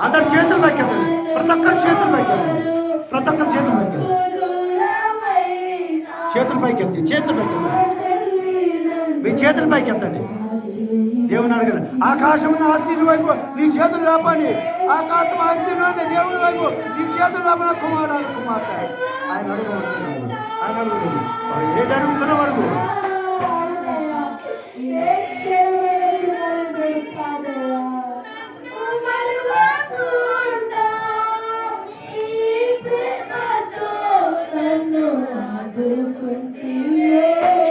అందరు చేతులు పైకెత్తండి ప్రతి ఒక్కరు చేతులు పైకెత్తండి ప్రతి ఒక్కరు చేతులు దూరమైన. చేతులు పైకెత్తి చేతులు పైకెత్తండి మీ చేతులు పైకెత్తండి దేవుని అడగండి. ఆకాశం ఆశీర్వ వైపు నీ చేతులు లేపండి ఆకాశం ఆశీర్వాద దేవుని వైపు నీ చేతులు లేపన కుమారుడు కుమార్తె. ఆయన అడుగుతున్నాడు. ఆయన అడుగుతున్నాడు. ఏది అడుగుతున్న వరకు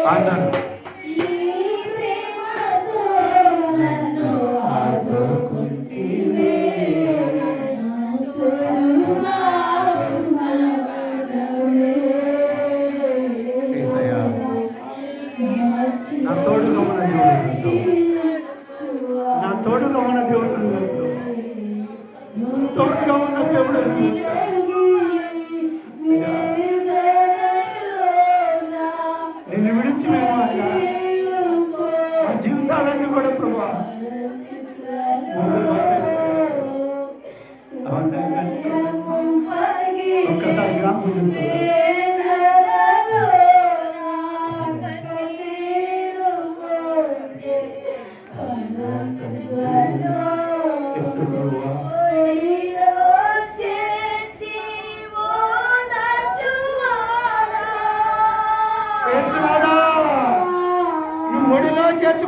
అందరూ తోడుగా ఉన్న దేవుడు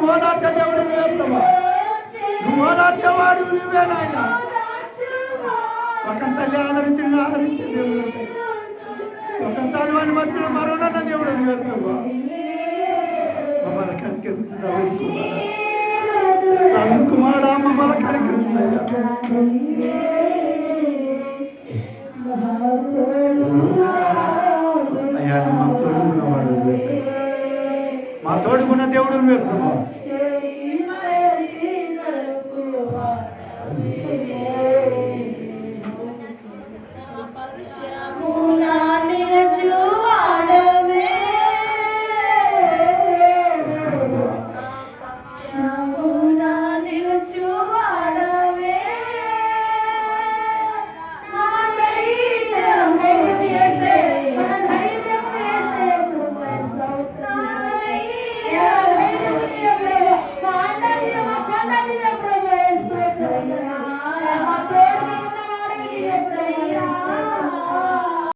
ఓదార్చే దేవుడు నువ్వే ప్రభా. నువ్వు ఓదార్చేవాడు నువ్వే నాయన. ఒక తల్లి ఆదరించిన ఆదరించే దేవుడు ఒక తల్లి వాని మనుషులు మరోనన్న దేవుడు నువ్వే ప్రభా. మమ్మల్ని కనికరించుదా నవీన్ కుమారా మమ్మల్ని కనికరించాయా మా తోడుకున్న దేవుడు నువ్వే ప్రభా.